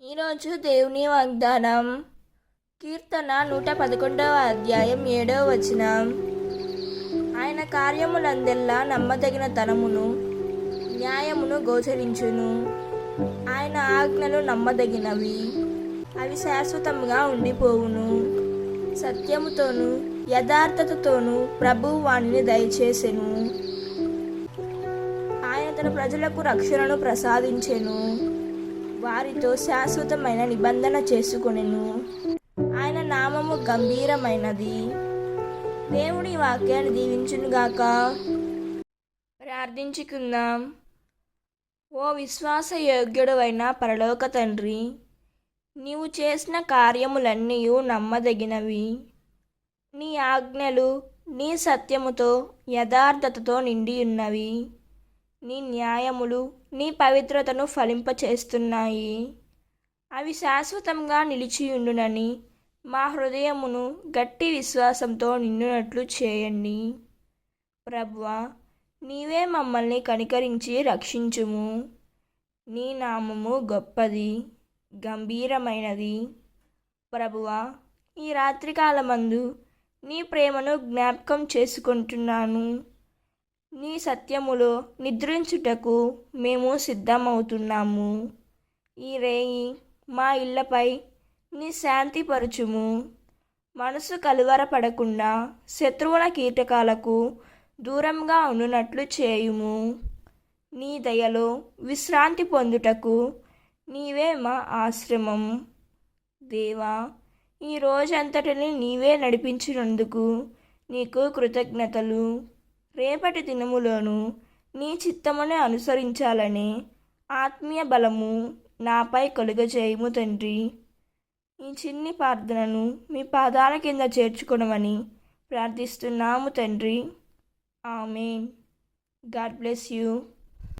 ఈరోజు దేవుని వాగ్దానం. కీర్తన నూట పదకొండవ అధ్యాయం ఏడవ వచనం. ఆయన కార్యములందెల్లా నమ్మదగిన తనమును న్యాయమును గోచరించును. ఆయన ఆజ్ఞలు నమ్మదగినవి. అవి శాశ్వతంగా ఉండిపోవును. సత్యముతోను యథార్థతతోనూ ప్రభువు వాణిని దయచేసెను. ఆయన తన ప్రజలకు రక్షణను ప్రసాదించెను. వారితో శాశ్వతమైన నిబంధన చేసుకొనెను. ఆయన నామము గంభీరమైనది. దేవుడి వాక్యాన్ని దీవించునుగాక ప్రార్థించుకుందాం. ఓ విశ్వాస యోగ్యుడవైన పరలోక తండ్రి నీవు చేసిన కార్యములన్నీ నమ్మదగినవి. నీ ఆజ్ఞలు నీ సత్యముతో యథార్థతతో నిండి ఉన్నవి నీ న్యాయములు నీ పవిత్రతను ఫలింపచేస్తున్నాయి. అవి శాశ్వతంగా నిలిచియుండునని మా హృదయమును గట్టి విశ్వాసంతో నిండునట్లు చేయండి. ప్రభువా నీవే మమ్మల్ని కనికరించి రక్షించుము. నీ నామము గొప్పది గంభీరమైనది. ప్రభువా ఈ రాత్రికాలమందు నీ ప్రేమను జ్ఞాపకం చేసుకుంటున్నాను. నీ సత్యములో నిద్రించుటకు మేము సిద్ధమవుతున్నాము. ఈ రేయి మా ఇళ్ళపై నీ శాంతి పరుచుము. మనసు కలువరపడకుండా శత్రువుల కీటకాలకు దూరంగా ఉండునట్లు చేయుము. నీ దయలో విశ్రాంతి పొందుటకు నీవే మా ఆశ్రమం. దేవా ఈ రోజంతటిని నీవే నడిపించినందుకు నీకు కృతజ్ఞతలు. రేపటి దినములోను నీ చిత్తమునే అనుసరించాలని ఆత్మీయ బలము నాపై కలుగజేయము తండ్రి. ఈ చిన్ని ప్రార్థనను మీ పాదాల కింద చేర్చుకునమని ప్రార్థిస్తున్నాము తండ్రి. ఆమెన్. God bless you.